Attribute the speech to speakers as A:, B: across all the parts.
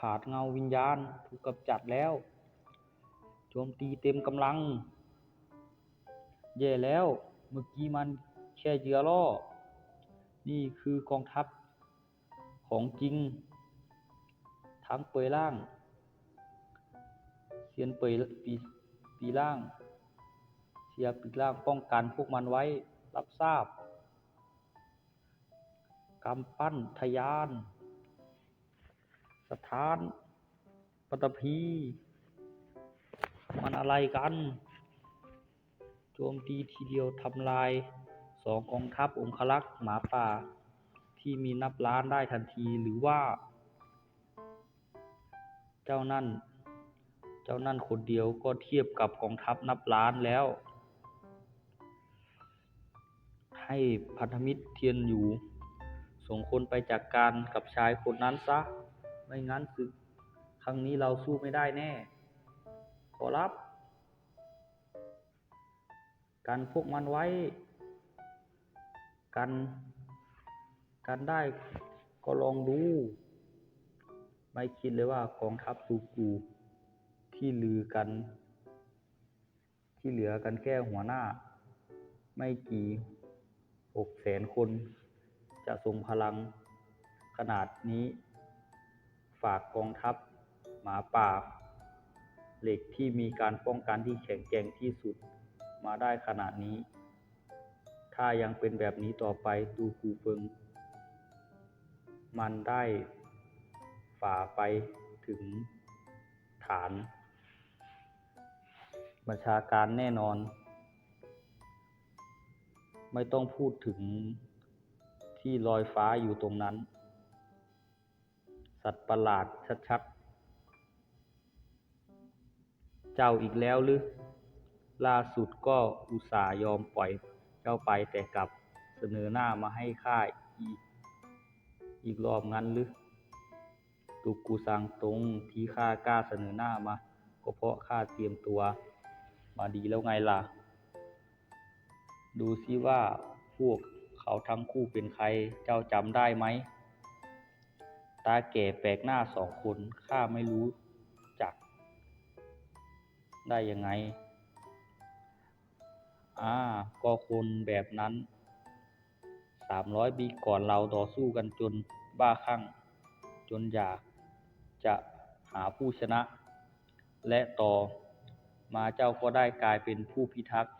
A: หารเงาวิญญาณถูกกำจัดแล้ว โจมตีเต็มกำลัง แย่แล้ว เมื่อกี้มันแค่เยือล่อ นี่คือกองทัพของจริง ทั้งเปยล่างเซียนเปยปีปีล่าง เสียปีล่างป้องกันพวกมันไว้รับทราบกำปั้นทะยาน สถานปัตตภีมันอะไรกัน โจมตีทีเดียวทำลายสองกองทัพองคลักษ์หมาป่า ที่มีนับล้านได้ทันทีหรือว่า เจ้านั่น เจ้านั่นคนเดียวก็เทียบกับกองทัพนับล้านแล้ว ให้พันธมิตรเทียนอยู่ส่งคนไปจัดกการกับชายคนนั้นซะ ไม่งั้นศึกครั้งนี้เราสู้ไม่ได้แน่ ขอรับ กันพวกมันไว้ กัน กันได้ก็ลองดู ไม่คิดเลยว่ากองทัพซูกูที่ลือกัน ที่เหลือกันแค่หัวหน้า ไม่กี่หกแสนคนจะทรงพลังขนาดนี้ ฝากกองทัพหมาป่า เหล็กที่มีการป้องกันที่แข็งแกร่งที่สุดมาได้ขนาดนี้ ถ้ายังเป็นแบบนี้ต่อไปตูกูเฟิง มันได้ฝ่าไปถึงฐาน บัญชาการแน่นอน ไม่ต้องพูดถึงที่ลอยฟ้าอยู่ตรงนั้น สัตว์ประหลาดชัดๆ เจ้าอีกแล้วหรือ ล่าสุดก็อุตส่าห์ยอมปล่อยเจ้าไปแต่กลับเสนอหน้ามาให้ข้าอีก อีกรอบงั้นหรือ ตุกกูซังตรงที่ข้ากล้าเสนอหน้ามา ก็เพราะข้าเตรียมตัวมาดีแล้วไงล่ะ ดูซิว่าพวกเขาทั้งคู่เป็นใคร เจ้าจำได้ไหมาแก่แปลกหน้าสองคน ข้าไม่รู้จัก ได้ยังไง อ่า ก็คนแบบนั้น สามร้อยปีก่อนเราต่อสู้กันจนบ้าคลั่ง จนอยากจะหาผู้ชนะ และต่อมาเจ้าก็ได้กลายเป็นผู้พิทักษ์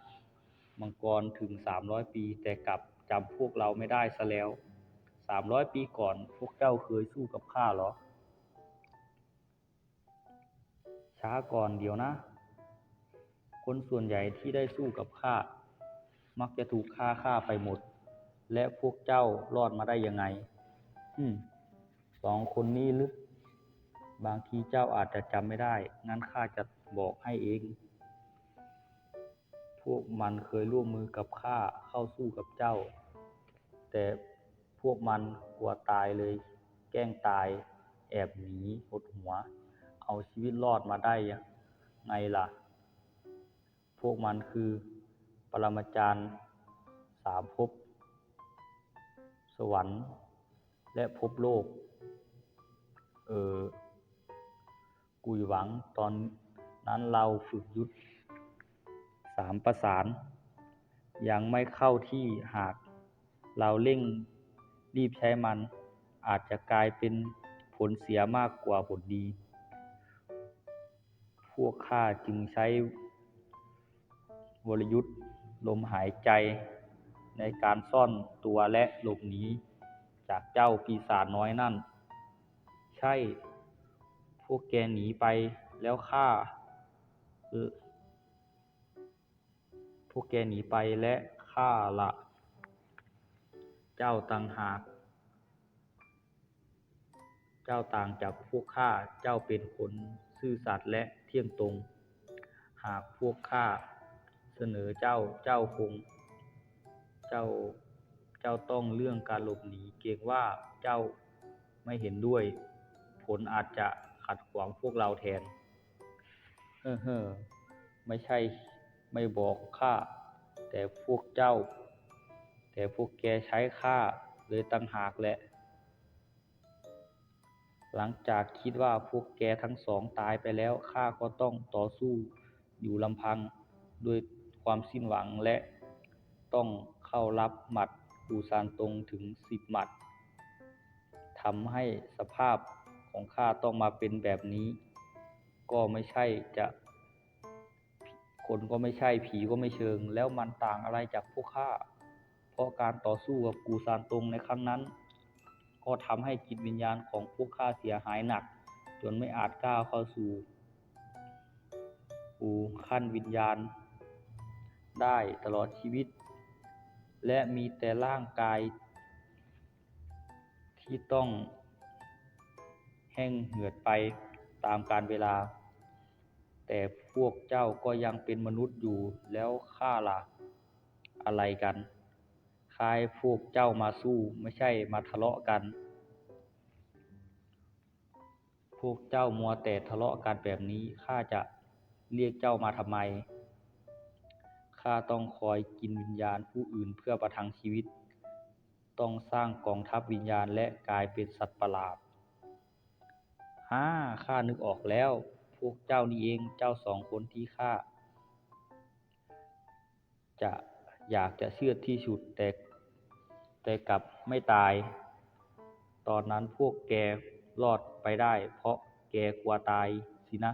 A: มังกรถึงสามร้อยปีแต่กลับจำพวกเราไม่ได้ซะแล้ว สามร้อยปีก่อน พวกเจ้าเคยสู้กับข้าหรอ ช้าก่อนเดี๋ยวนะ คนส่วนใหญ่ที่ได้สู้กับข้า มักจะถูกฆ่าฆ่าไปหมด และพวกเจ้ารอดมาได้ยังไง อืม สองคนนี้หรือบางทีเจ้าอาจจะจำไม่ได้ งั้นข้าจะบอกให้เองพวกมันเคยร่วมมือกับข้าเข้าสู้กับเจ้า แต่ พวกมันกลัวตายเลย แกล้งตาย แอบหนีหดหัว เอาชีวิตรอดมาได้ยังไงล่ะ พวกมันคือปรมาจารย์สามภพสวรรค์ และภพโลก เออกุยหวังตอนนั้นเราฝึกยุทธสามประสาน ยังไม่เข้าที่หากเราเร่ง รีบใช้มันอาจจะกลายเป็นผลเสียมากกว่าผลดี พวกข้าจึงใช้วรยุทธ์ลมหายใจในการซ่อนตัวและหลบหนีจากเจ้าปีศาจน้อยนั่น ใช่ พวกแกหนีไปแล้วข้าเออพวกแกหนีไปและข้าละ เจ้าต่างหาก เจ้าต่างจากพวกข้า เจ้าเป็นคนซื่อสัตย์และเที่ยงตรง หากพวกข้าเสนอเจ้า เจ้าคง เจ้า เจ้าต้องเรื่องการหลบหนี เกรงว่าเจ้าไม่เห็นด้วย ผลอาจจะขัดขวางพวกเราแทน เฮ้อเฮ้อไม่ใช่ ไม่บอกข้า แต่พวกเจ้า แต่พวกแกใช้ข้าเลยตั้งหากแหละ หลังจากคิดว่าพวกแกทั้งสองตายไปแล้วข้าก็ต้องต่อสู้อยู่ลำพังด้วยความสิ้นหวังและต้องเข้ารับหมัดปูซานตรงถึงสิบหมัดทำให้สภาพของข้าต้องมาเป็นแบบนี้ ก็ไม่ใช่จะ คนก็ไม่ใช่ผีก็ไม่เชิง แล้วมันต่างอะไรจากพวกข้า เพราะการต่อสู้กับกูซานตงในครั้งนั้น ก็ทำให้จิตวิญญาณของพวกข้าเสียหายหนัก จนไม่อาจก้าวเข้าสู่ปูขั้นวิญญาณ ได้ตลอดชีวิต และมีแต่ร่างกาย ที่ต้องแห้งเหือดไปตามกาลเวลา แต่พวกเจ้าก็ยังเป็นมนุษย์อยู่แล้วข้าล่ะอะไรกัน ข้าให้พวกเจ้ามาสู้ไม่ใช่มาทะเลาะกัน พวกเจ้ามัวแต่ทะเลาะกันแบบนี้ข้าจะเรียกเจ้ามาทำไม ข้าต้องคอยกินวิญญาณผู้อื่นเพื่อประทังชีวิต ต้องสร้างกองทัพวิญญาณและกลายเป็นสัตว์ประหลาดฮ่าข้านึกออกแล้ว พวกเจ้านี่เองเจ้าสองคนที่ข้าจะอยากจะเชื่อที่สุดแต่ แต่กลับไม่ตาย ตอนนั้นพวกแกรอดไปได้ เพราะแกกลัวตายสินะ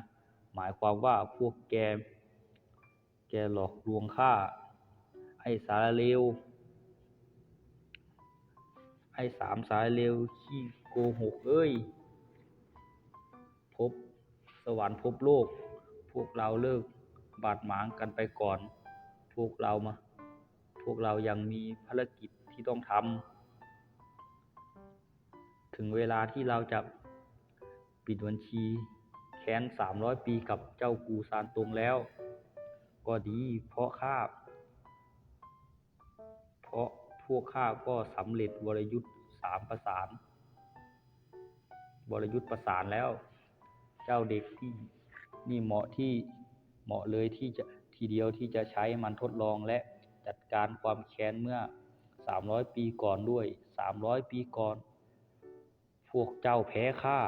A: หมายความว่าพวกแก แกหลอกลวงข้าไอ้สารเลวไอ้สามสารเลวขี้โกหกเอ้ย พบสวรรค์พบโลก พวกเราเลิกบาดหมางกันไปก่อน พวกเรามา พวกเรายังมีภารกิจ ที่ต้องทำถึงเวลาที่เราจะปิดบัญชีแค้นสามร้อยปีกับเจ้ากูซานตรงแล้ว ก็ดีเพราะข้าเพราะพวกข้าก็สำเร็จวรยุทธ์สามประสานวรยุทธ์ประสานแล้ว เจ้าเด็กที่นี่เหมาะที่เหมาะเลยที่จะทีเดียวที่จะใช้มันทดลองและจัดการความแค้นเมื่อ สามร้อยปีก่อนด้วยสามร้อยปีก่อน พวกเจ้าแพ้ข้า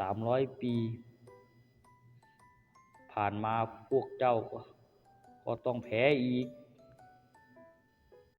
A: สามร้อยปี ผ่านมาพวกเจ้าก็ก็ต้องแพ้อีก